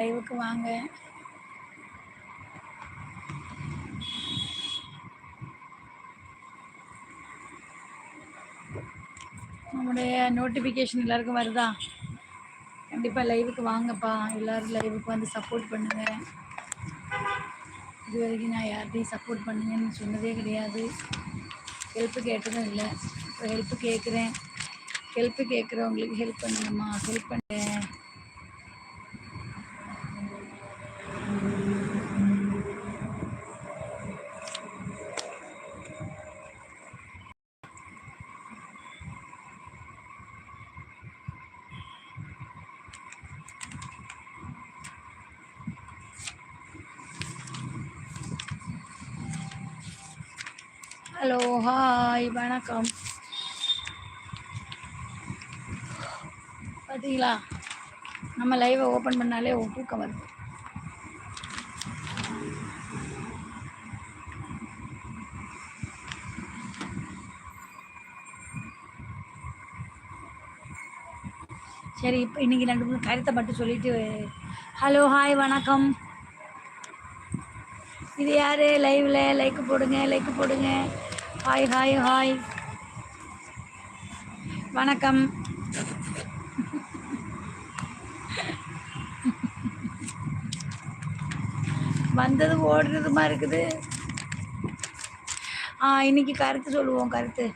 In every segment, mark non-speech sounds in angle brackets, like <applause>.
லைவுக்கு வாங்க. நம்முடைய நோட்டிஃபிகேஷன் எல்லாருக்கும் வருதா? கண்டிப்பாக லைவுக்கு வாங்கப்பா. எல்லோரும் லைவுக்கு வந்து சப்போர்ட் பண்ணுங்க. இது வரைக்கும் நான் யார்கிட்டையும் சப்போர்ட் பண்ணுங்கன்னு சொன்னதே கிடையாது. ஹெல்ப்பு கேட்டதும் இல்லை. இப்போ ஹெல்ப்பு கேட்குறேன் ஹெல்ப்பு கேட்குறவங்களுக்கு ஹெல்ப் பண்ணுங்கம்மா. ஹெல்ப் பண்ணுறேன் ஹலோ ஹாய் வணக்கம். பார்த்தீங்களா நம்ம லைவை ஓப்பன் பண்ணாலே தூக்கம் வருது. சரி இப்போ இன்னைக்கு ரெண்டு மூணு கருத்தை மட்டும் சொல்லிட்டு ஹலோ ஹாய் வணக்கம். இது யாரு? லைவ்ல லைக் போடுங்க லைக் போடுங்க. ஹாய் ஹாய் ஹாய் வணக்கம். வந்தது ஓடுறதுமா இருக்குது? ஆ இன்னைக்கு கருத்து சொல்லுவோம் கருத்து.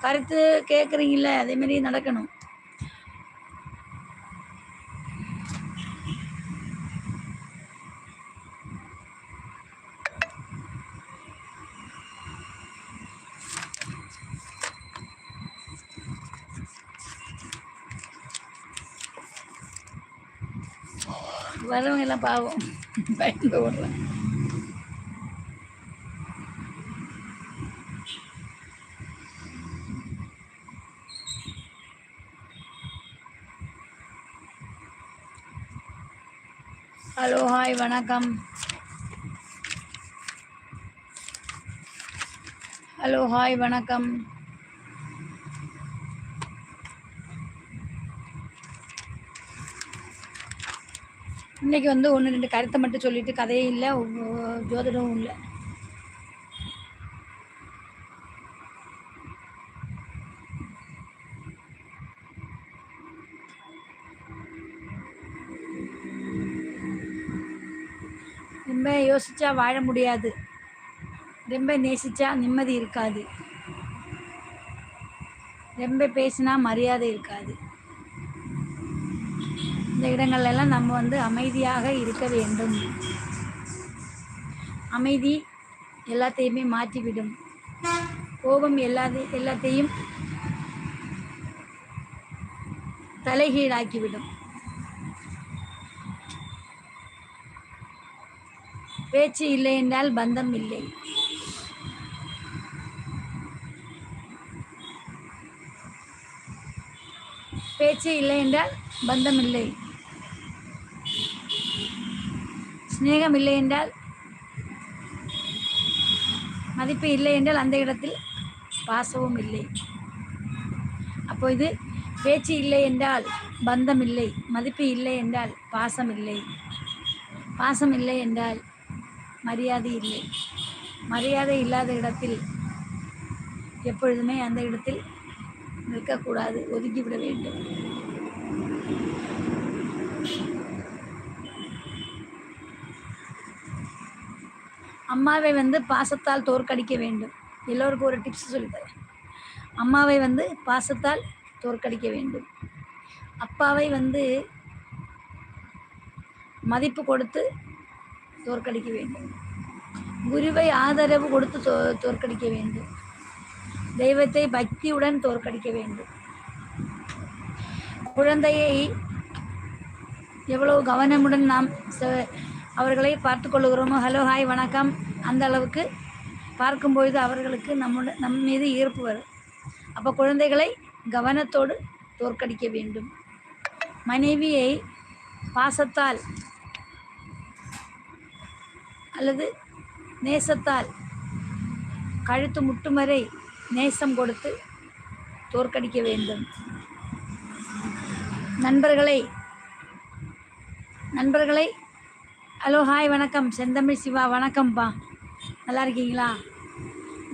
கருத்து கேட்குறீங்கள அதே நடக்கணும். வரவங்க எல்லாம் பாவம். பயந்து ஓடுறாங்க ஹலோ ஹாய் வணக்கம். ஹலோ ஹாய் வணக்கம். இன்னைக்கு வந்து ஒன்று ரெண்டு கருத்தை மட்டும் சொல்லிவிட்டு கதையும் இல்லை. ஜோதிடமும் இல்லை. ரொம்ப யோசிச்சா வாழ முடியாது. ரொம்ப நேசிச்சா நிம்மதி இருக்காது. ரொம்ப பேசினா மரியாதை இருக்காது. இந்த இடங்கள்ல எல்லாம் நம்ம வந்து அமைதியாக இருக்க வேண்டும். அமைதி எல்லாத்தையுமே மாற்றிவிடும். கோபம் எல்லாத்தை எல்லாத்தையும் தலைகீழாக்கிவிடும். பேச்சு இல்லை என்றால் பந்தம் இல்லை. பேச்சு இல்லை என்றால் பந்தம் இல்லை சிநேகம் இல்லை என்றால் மதிப்பு இல்லை என்றால் அந்த இடத்தில் பாசமும் இல்லை. அப்போ இது பேச்சு இல்லை என்றால் பந்தம் இல்லை மதிப்பு இல்லை என்றால் பாசம் இல்லை. பாசம் இல்லை என்றால் மரியாதை இல்லை. மரியாதை இல்லாத இடத்தில் எப்பொழுதுமே அந்த இடத்தில் நிற்கக்கூடாது ஒதுக்கிவிட வேண்டும். அம்மாவை வந்து பாசத்தால் தோற்கடிக்க வேண்டும். எல்லோருக்கும் ஒரு டிப்ஸ் சொல்லித்தரேன் அம்மாவை வந்து பாசத்தால் தோற்கடிக்க வேண்டும். அப்பாவை வந்து மதிப்பு கொடுத்து தோற்கடிக்க வேண்டும். குருவை ஆதரவு கொடுத்து தோ தோற்கடிக்க வேண்டும். தெய்வத்தை பக்தியுடன் தோற்கடிக்க வேண்டும். குழந்தையை எவ்வளவு கவனமுடன் நாம் ச- அவர்களை பார்த்து கொள்ளுகிறோமோ ஹலோ ஹாய் வணக்கம். அந்த அளவுக்கு பார்க்கும்பொழுது அவர்களுக்கு நம்முட நம் மீது ஈர்ப்பு வரும். அப்போ குழந்தைகளை கவனத்தோடு தோற்கடிக்க வேண்டும். மனைவியை பாசத்தால் அல்லது நேசத்தால் கழுத்து முட்டும் வரை நேசம் கொடுத்து தோற்கடிக்க வேண்டும். நண்பர்களை நண்பர்களை ஹலோ ஹாய் வணக்கம். செந்தமிழ் சிவா வணக்கம்ப்பா நல்லா இருக்கீங்களா?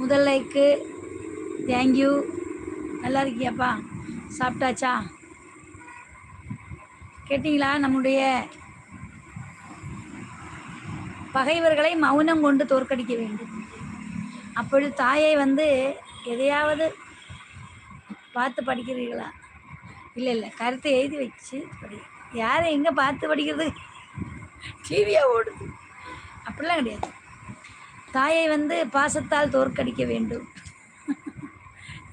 முதல் லைக்கு தேங்க்யூ நல்லா இருக்கியாப்பா? சாப்பிட்டாச்சா? கேட்டிங்களா? நம்முடைய பகைவர்களை மௌனம் கொண்டு தோற்கடிக்க வேண்டும். அப்பொழுது தாயை வந்து எதையாவது பார்த்து படிக்கிறீர்களா? இல்லை இல்லை. கருத்தை எழுதி வச்சு படி. யாரை எங்கே பார்த்து படிக்கிறது? டிவியாக ஓடுது. அப்படிலாம் கிடையாது. தாயை வந்து பாசத்தால் தோற்கடிக்க வேண்டும்.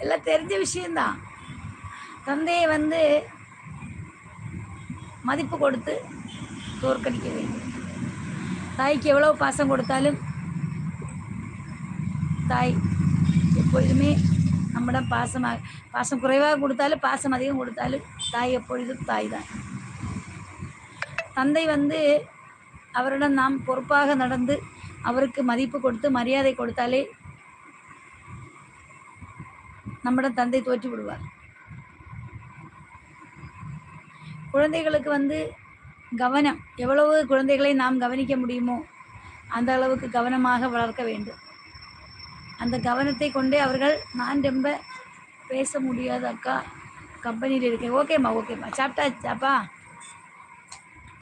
எல்லாம் தெரிஞ்ச விஷயந்தான் தந்தையை வந்து மதிப்பு கொடுத்து தோற்கடிக்க வேண்டும். தாய்க்கு எவ்வளோ பாசம் கொடுத்தாலும் தாய் எப்பொழுதுமே நம்மிடம் பாசமாக பாசம் குறைவாக கொடுத்தாலும் பாசம் அதிகம் கொடுத்தாலும் தாய் எப்பொழுதும் தாய் தான் தந்தை வந்து அவரிடம் நாம் பொறுப்பாக நடந்து அவருக்கு மதிப்பு கொடுத்து மரியாதை கொடுத்தாலே நம்மிடம் தந்தை தோற்று விடுவார். குழந்தைகளுக்கு வந்து கவனம் எவ்வளவு குழந்தைகளை நாம் கவனிக்க முடியுமோ அந்த அளவுக்கு கவனமாக வளர்க்க வேண்டும். அந்த கவனத்தை கொண்டே அவர்கள் நான் ரொம்ப பேச முடியாது அக்கா கம்பெனியில் இருக்கேன். ஓகேம்மா ஓகேம்மா. சாப்பிட்டாச்சாப்பா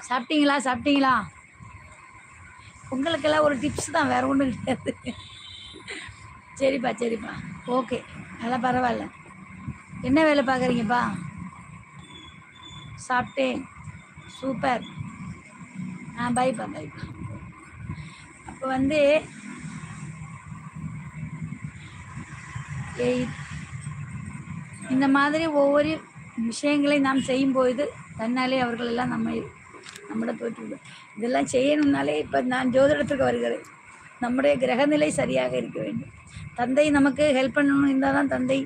சாப்பிட்டீங்களா சாப்பிட்டீங்களா? உங்களுக்கெல்லாம் ஒரு டிப்ஸ் தான் வேறு ஒன்றும் கிடையாது. சரிப்பா சரிப்பா. ஓகே அதெல்லாம் பரவாயில்ல. என்ன வேலை பார்க்குறீங்கப்பா? சாப்பிட்டேன். சூப்பர் ஆ பைப்பா பைப்பா அப்போ வந்து ஏய், இந்த மாதிரி ஒவ்வொரு விஷயங்களை நாம் செய்யும்போது தன்னாலே அவர்களெல்லாம் நம்ம நம்மளை தோற்றுவிடும் இதெல்லாம் செய்யணும்னாலே இப்போ நான் ஜோதிடத்துக்கு வருகிறேன். நம்முடைய கிரகநிலை சரியாக இருக்க வேண்டும். தந்தை நமக்கு ஹெல்ப் பண்ணணும் இருந்தால் தான் தந்தை.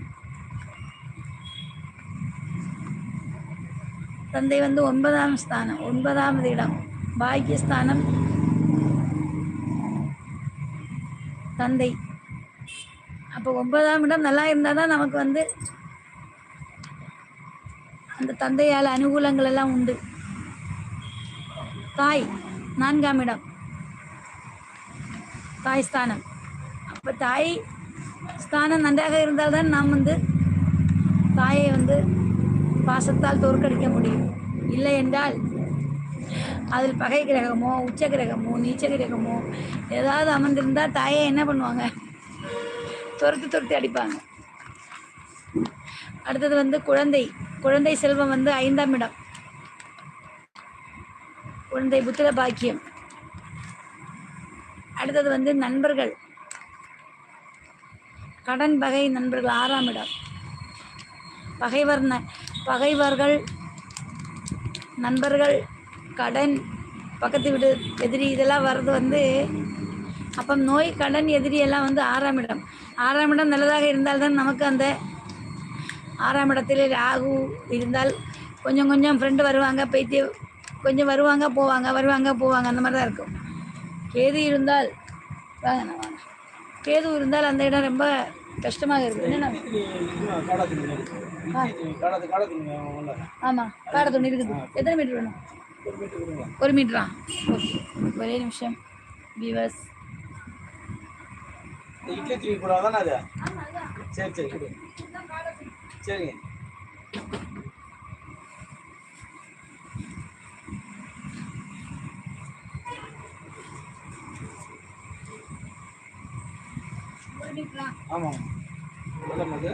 தந்தை வந்து ஒன்பதாம் ஸ்தானம் ஒன்பதாவது இடம் பாக்கியஸ்தானம். தந்தை. அப்போ ஒன்பதாம் இடம் நல்லா இருந்தால் தான் நமக்கு வந்து அந்த தந்தையால் அனுகூலங்கள் எல்லாம் உண்டு. தாய் நான்காம் இடம். தாய் ஸ்தானம். அப்போ தாய் ஸ்தானம் நன்றாக இருந்தால்தான் நாம் வந்து தாயை வந்து பாசத்தால் தோற்கடிக்க முடியும். இல்லை என்றால் அதில் பகை கிரகமோ உச்ச கிரகமோ நீச்ச கிரகமோ ஏதாவது அமர்ந்திருந்தால் தாயை என்ன பண்ணுவாங்க? துரத்து துரத்தி அடிப்பாங்க. அடுத்தது வந்து குழந்தை. குழந்தை செல்வம் வந்து ஐந்தாம் இடம். குழந்தை புத்திர பாக்கியம். அடுத்தது வந்து நண்பர்கள். கடன் பகை நண்பர்கள் ஆறாம் இடம். பகைவர் ந பகைவர்கள் நண்பர்கள் கடன் பக்கத்து வீடு எதிரி இதெல்லாம் வர்றது வந்து அப்போ நோய் கடன் எதிரி எல்லாம் வந்து ஆறாம் இடம். ஆறாம் இடம் நல்லதாக இருந்தால்தான் நமக்கு அந்த ஆறாம் இடத்தில் ராகு இருந்தால் கொஞ்சம் கொஞ்சம் ஃப்ரெண்டு வருவாங்க போயிட்டு கொஞ்சம் வருவாங்க போவாங்க வருவாங்க போவாங்க அந்த மாதிரி தான் இருக்கும். கேது இருந்தால் வாங்க நான் வாங்க. கேது இருந்தால் அந்த இடம் ரொம்ப கஷ்டமாக இருக்குது என்னென்ன ஆமாம் காடை துணி இருக்குது. எத்தனை மீட்டர் வேணும்? ஒரு மீட்டரா? ஓகே. ஒரே நிமிஷம். வியூவர்ஸ் இட்லி தூக்கி அது? சரி சரி சரிங்க. ஆமாம் எவ்வளோ அது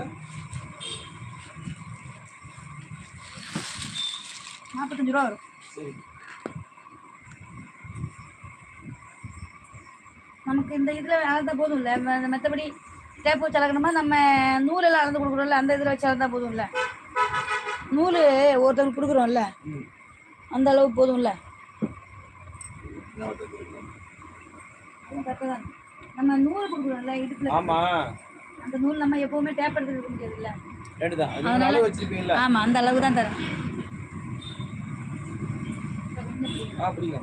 நாற்பத்தஞ்சு ரூபா வரும். சரி. நமக்கு இந்த இதில் அளந்தா போதும் இல்லை மற்றபடி டேப் வச்சு அளக்கணுமா? நம்ம நூலெல்லாம் அளந்து கொடுக்குறோம்ல அந்த இதில் வச்சு அளந்தா போதும்ல. நூல் ஒருத்தவங்களுக்கு கொடுக்குறோம்ல. அந்த அளவு போதும்ல. கரெக்டாக தான். நம்ம நூல் கொடுக்குறோம்ல இடுப்பில். ஆமாம் அந்த நூல் நம்ம எப்போவுமே டேப் எடுத்து இருக்க முடியாதுல்ல? ரெண்டு தான் அது அளவு வச்சிருப்பீங்களா ஆமாம் அந்த அளவு தான் தரேன். அப்படிங்க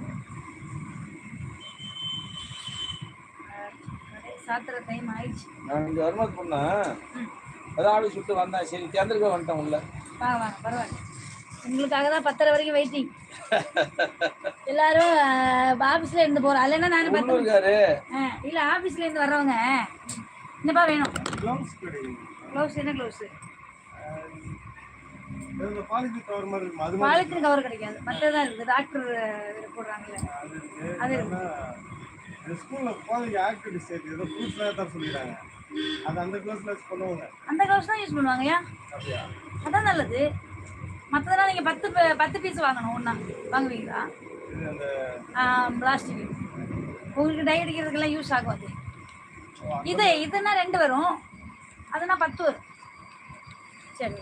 சாத்திர டைம் ஆயிடுச்சு. நான் இங்கே வரும்போது பண்ணேன் ஆளு சுட்டு வந்தேன். சரி தேர்ந்தெடுக்க வந்துட்டேன் உள்ள. வாங்க பரவாயில்ல. உங்களுக்காக தான் பத்தரை வரைக்கும் வெயிட்டிங் எல்லாரும் ஆஃபீஸில் இருந்து போகிறோம் இல்லைன்னா நான் பத்து இல்ல ஆபீஸ்ல இருந்து வர்றவங்க. என்னப்பா வேணும்? க்ளவுஸ் என்ன க்ளவுஸ் பாலித்தீன் கவர் கிடைக்காது. மற்றதான் இருக்குது. டாக்டர் போடுறாங்கல்ல. அது இருக்கு அது ஆனா, இந்த ஸ்கூல்ல குழந்தைங்க ஆக்டிவிட்டி சேர்த்து ஏதோ ஃப்ரூட்ஸ்லாம் தான் சொல்லிடுறாங்க அது அந்த கிளாஸ்ல பண்ணுவாங்க. அந்த க்ளவுஸ் தான் யூஸ் பண்ணுவாங்க ஏன்? அப்படியா? அதான் நல்லது. மற்றதெல்லாம் நீங்கள் பத்து பத்து பீஸ் வாங்கணும் ஒன்றா வாங்குவீங்களா? பிளாஸ்டிக் உங்களுக்கு டை அடிக்கிறதுக்கெல்லாம் யூஸ் ஆகும் அது இது இதுன்னா ரெண்டு வரும். அதுனா பத்து வரும். சரி.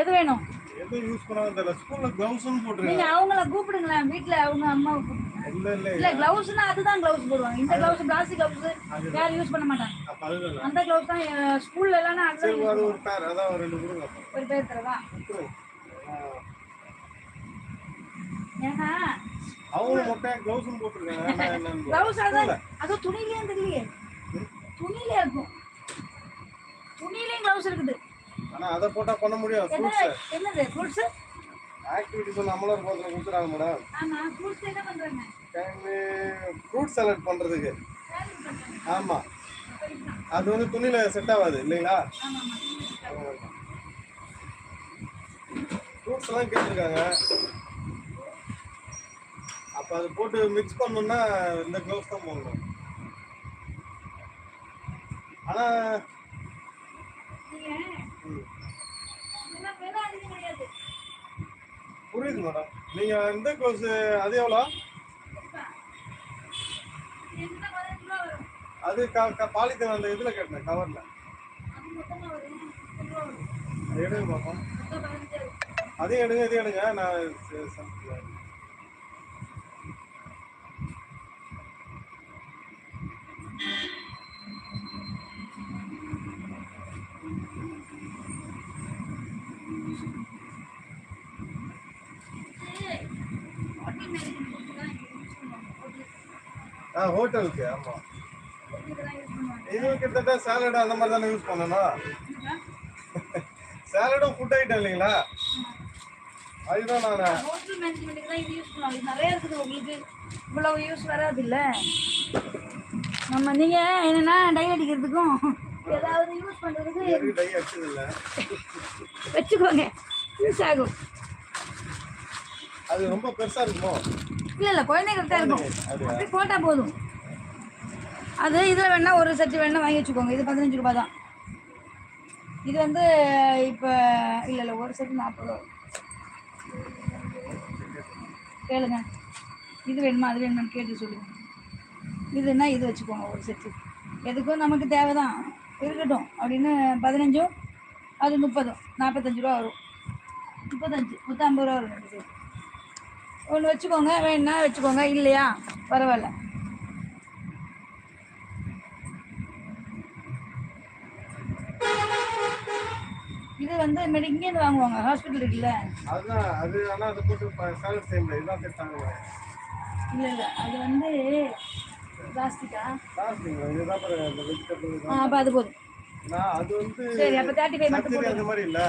எது வேணும்? எது யூஸ் பண்ணாலும் தெரியல. ஸ்கூல்ல கிளவுஸ்னு போட்டுருக்காங்க. நீங்க அவங்கள கூப்பிடுங்களேன். வீட்ல அவங்க கூப்பிடுங்க இல்ல இல்ல இல்ல. கிளவுஸ்னா அதுதான் கிளவுஸ் போடுவாங்க. இந்த கிளவுஸ் பிளாஸ்டிக் கிளவுஸ் யாரும் யூஸ் பண்ண மாட்டாங்க. அந்த கிளவுஸ் தான் ஸ்கூல்ல எல்லாம் அதுதான் சரி அது ஒரு பேர் அதான் ஒரு ரெண்டு கொடுங்க. ஒரு பேர் தரவா. ஏன்னா அவங்களும் மொட்டையா கிளவுஸ்னு போட்டிருக்காங்க. கிளவுஸ் <laughs> அதான் அது துணியிலே தெரியலையே. துணியிலே இருக்கும். துணியிலேயும் கிளவுஸ் இருக்குது. ஆனா அதை போட்டா பண்ண முடியும் ஃப்ரூட்ஸ் என்னது ஃப்ரூட்ஸ் ஆக்டிவிட்டிஸ் நம்மளும் ஒரு போதுல கொடுத்துறாங்க மேடம் ஆமா ஃப்ரூட்ஸ் என்ன பண்றாங்க? ஃப்ரூட் சாலட் பண்றதுக்கு. ஆமா. அது வந்து துணியில செட் ஆகாது இல்லைங்களா? ஃப்ரூட்ஸ் எல்லாம் கேட்டிருக்காங்க. அப்ப அது போட்டு மிக்ஸ் பண்ணணும்னா இந்த க்ளவுஸ் தான் போடணும். ஆனா நீங்க ம், இதெல்லாம் விலை அதிகம் கிடையாது புரியுது மேடம் நீங்க இந்த கோர்ஸ் அது எவ்வளோ? அது க- பாலித்தீன் அந்த இதுல கேட்டேன் கவர்ல எடுங்க பாப்பா அதையும் எடுங்க இதையும் எடுங்க. நான் Thank you ஹோட்டல் மேனேஜ்மெண்ட் தான் யூஸ் பண்ணுவாங்க ஹோட்டல் ஆ ஹோட்டலுக்கு ஆமா. ஹோட்டலுக்கு தான் யூஸ் பண்ணுவாங்க இது கிட்டத்தட்ட சாலட் அந்த மாதிரி தானே யூஸ் பண்ணணும். சாலடும் ஃபுட் ஐட்டம் இல்லைங்களா? அதுதான் நான். ஹோட்டல் மேனேஜ்மெண்ட்டுக்கு தான் இது யூஸ் இது நிறைய இருக்குது உங்களுக்கு. இவ்வளவு யூஸ் வராது இல்ல. நம்ம நீங்க என்னன்னா டை அடிக்கிறதுக்கும் ஏதாவது யூஸ் பண்றதுக்கு டை அடிச்சது இல்லை. வச்சுக்கோங்க. யூஸ் ஆகும். அது ரொம்ப பெருசா இருக்குமோ? இல்ல இல்ல குழந்தைங்களுக்கு தான் இருக்கும். அப்படி போட்டா போதும். அது இதுல வேணா ஒரு செட்டு வேணா வாங்கி வச்சுக்கோங்க. இது பதினஞ்சு ரூபாய் தான். இது வந்து இப்போ இல்ல இல்ல ஒரு செட்டு நாற்பது ரூபா கேளுங்க. இது வேணுமா அது வேணுமான்னு கேட்டு சொல்லுங்க. இதுன்னா இது வச்சுக்கோங்க ஒரு செட்டு எதுக்கும் நமக்கு தேவைதான். இருக்கட்டும். அப்படின்னு பதினஞ்சும் அது முப்பதும். நாற்பத்தஞ்சு ரூபா வரும். முப்பத்தஞ்சு மொத்தம் ஐம்பது ரூபா வரும். ரெண்டு செட்டு ஒன்று வச்சுக்கோங்க வேணும்னா வச்சுக்கோங்க. இல்லையா? பரவாயில்ல. இது வந்து மெடி இங்கேருந்து வாங்குவாங்க ஹாஸ்பிட்டல் இருக்குல்ல? அதுதான் அது அதை போட்டு சாலட் செய்ய முடியாது இதான் செட் ஆகுங்க இல்லை இல்லை. அது வந்து பிளாஸ்டிக்கா இதுதான் வெஜிடபிள் ஆ அப்போ அது போதும். நான் அது வந்து சரி அப்போ தேர்ட்டி ஃபைவ் மட்டும் போடுங்க அந்த மாதிரி இல்ல.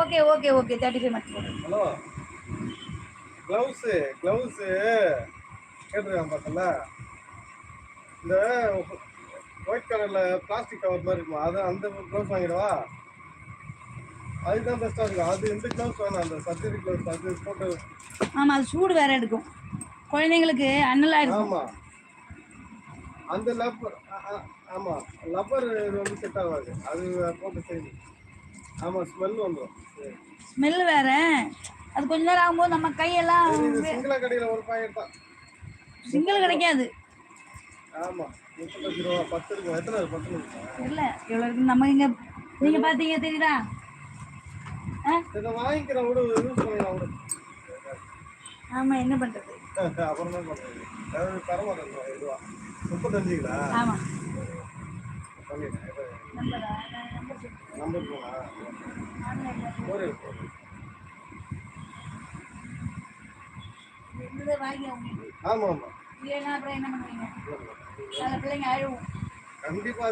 Okay okay okay. Thirty five மட்டும் போடுங்க ஹலோ? க்ளவுஸ் க்ளவுஸ் கேட்டிருக்கான் பார்த்தல இந்த ஒயிட் கலர்ல பிளாஸ்டிக் கவர் மாதிரி இருக்கும்? அது அந்த க்ளவுஸ் வாங்கிடவா? அதுதான் பெஸ்ட்டாக இருக்கும். அது இந்த க்ளவுஸ் வேணாம். அந்த சர்ஜரி க்ளவுஸ் அது போட்டு. ஆமாம் அது சூடு வேற எடுக்கும். குழந்தைங்களுக்கு அண்ணலாக இருக்கும் ஆமா. அந்த லப்பர் ஆமா. லப்பர் வந்து செட் ஆகாது. அது போட்டு செய்யணும். ஆமா ஸ்மெல் வந்துடும் ஸ்மெல் வேற. அது கொஞ்ச நேரம் ஆகும்போது நம்ம கையெல்லாம் சிங்கள கிடைக்காது. ஆமா இருக்கும் எத்தனை இருக்கு? நம்ம இங்கே நீங்கள் பார்த்தீங்க தெரியுதா? ஆ? இதை வாங்கிக்கிறேன் விடு யூஸ் பண்ணலாம் விடு ஆமாம் என்ன பண்ணுறது <laughs> அப்புறம் தான் பண்ணுறது அதாவது தரமாட்டேன் இதுவா முப்பத்தஞ்சுங்களா ஆமாம் பண்ணிட்டேன் இது நம்பரா நான் நம்பர் சொல்றேன். நம்பர் போனா ஆன்லைன்ல போரே போகுது இருந்ததை வாங்கி அவங்களுக்கு. ஆமா ஆமா. இல்லைன்னா அப்புறம் என்ன பண்ணுவீங்க? அதில் பிள்ளைங்க அழுவும் கண்டிப்பா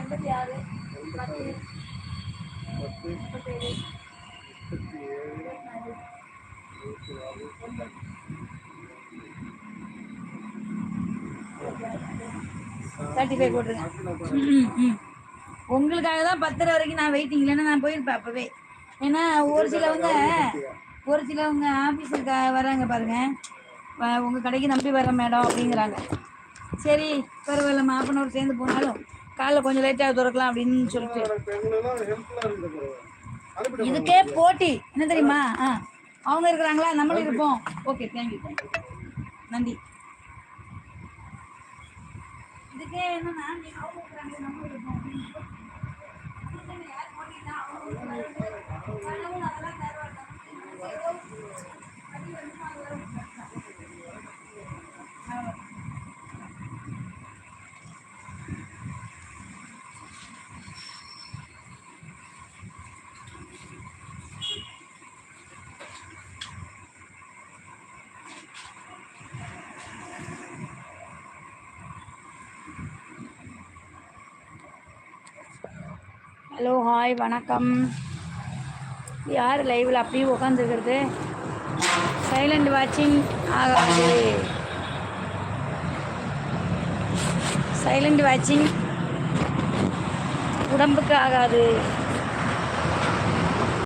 எண்பத்தி ஆறு. பத்து பத்து. முப்பத்தேழு. தேர்ட்டி ஃபைவ் போட்டுருங்க. உங்களுக்காக தான் பத்தரை வரைக்கும் நான் வெயிட்டிங் இல்லைன்னா நான் போயிருப்பேன் அப்போவே. ஏன்னா ஒரு சிலவங்க ஒரு சிலவங்க ஆஃபீஸுக்கு வராங்க பாருங்க. உங்கள் உங்க கடைக்கு நம்பி வரேன் மேடம் அப்படிங்கிறாங்க. சரி பரவாயில்ல half சேர்ந்து போனாலும் காலைல கொஞ்சம் லேட்டாக திறக்கலாம் அப்படின்னு சொல்லிட்டு. இதுக்கே போட்டி. என்ன தெரியுமா? ஆ அவங்க இருக்கிறாங்களா? நம்மளும் இருப்போம். ஓகே தேங்க்யூ நன்றி. இதுக்கே என்னன்னா அவங்க இருக்கிறாங்க நம்மளும் இருப்போம் அப்படின்னு இதுதானே யார் போட்டினா அவங்க இருக்கிறாங்க. கடவுள் அதெல்லாம் தருவார். நமக்கு ஏதோ அடி வருமா, அது வரும். ஆமா. ஹலோ ஹாய் வணக்கம். யார் லைவில் அப்படியே உட்காந்துருக்கிறது சைலண்ட் வாட்சிங் ஆகாது. சைலண்ட் வாட்சிங் உடம்புக்கு ஆகாது.